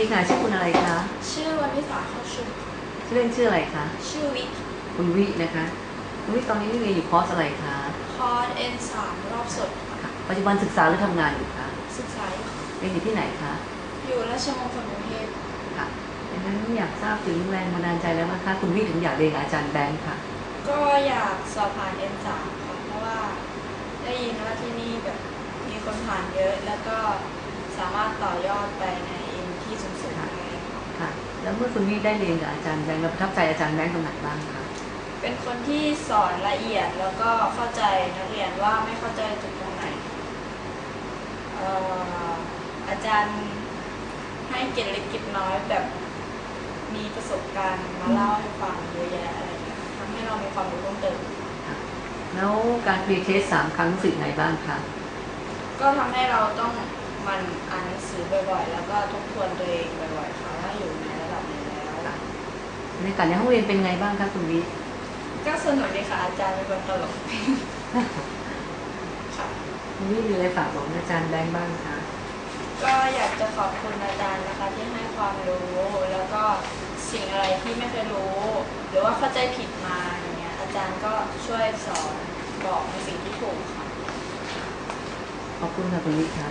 พี่ค่ะชื่อคุณอะไรคะชื่อวันวิสาเข้าชุมชื่อเล่นชื่ออะไรคะชื่อวิคุณวินะคะคุณวิตอนนี้เรียนอยู่คอร์สอะไรคะคอร์สเอ็นสามรอบสดค่ะปัจจุบันศึกษาหรือทำงานอยู่คะศึกษาอยู่ค่ะเรียนอยู่ที่ไหนคะอยู่ราชมงคลกรุงเทพค่ะดังนั้นอยากทราบถึงแรงบันดาลใจแล้วนะคะคุณวิถึงอยากเรียนกับอาจารย์แบงค์ค่ะ ก็อยากสอบผ่านเอ็นสามค่ะเพราะว่าได้ยินว่าที่นี่แบบมีคนผ่านเยอะ แล้วก็สามารถต่อยอดไปในเอ็นที่สูงๆได้ค่ะ ค่ะ แล้วเมื่อคุณวิได้เรียนกับอาจารย์แบงค์แล้วประทับใจอาจารย์แบงค์ตรงไหนบ้างคะเป็นคนที่สอนละเอียดแล้วก็เข้าใจนักเรียนว่าไม่เข้าใจจุดตรงไหนเอ่ออาจารย์ให้เก็บเล็กเก็บน้อยแบบมีประสบการณ์มาเล่าให้ฟังเยอะแยะอะไรอย่างเงี้ยทำให้เรามีความรู้เพิ่มเติมค่ะแล้วการเรียนเทสสามครั้งรู้สึกไงบ้างคะก็ทำให้เราต้องหมันอ่านหนังสือบ่อยๆ แล้วก็ทบทวนตัวเองบ่อยๆค่ะว่าอยู่ในระดับไหนแล้ว บรรยากาศในห้องเรียนเป็นไงบ้างคะคุณวิก็สนุกดีค่ะอาจารย์เป็นคนตลกค่ะคุณวิมีอะไรฝากบอกอาจารย์แบงค์บ้างคะก็อยากจะขอบคุณอาจารย์นะคะที่ให้ความรู้แล้วก็สิ่งอะไรที่ไม่เคยรู้ หรือว่าเข้าใจผิดมาอย่างเงี้ยอาจารย์ก็ช่วยสอนบอกในสิ่งที่ถูกค่ะขอบคุณค่ะคุณวิค่ะ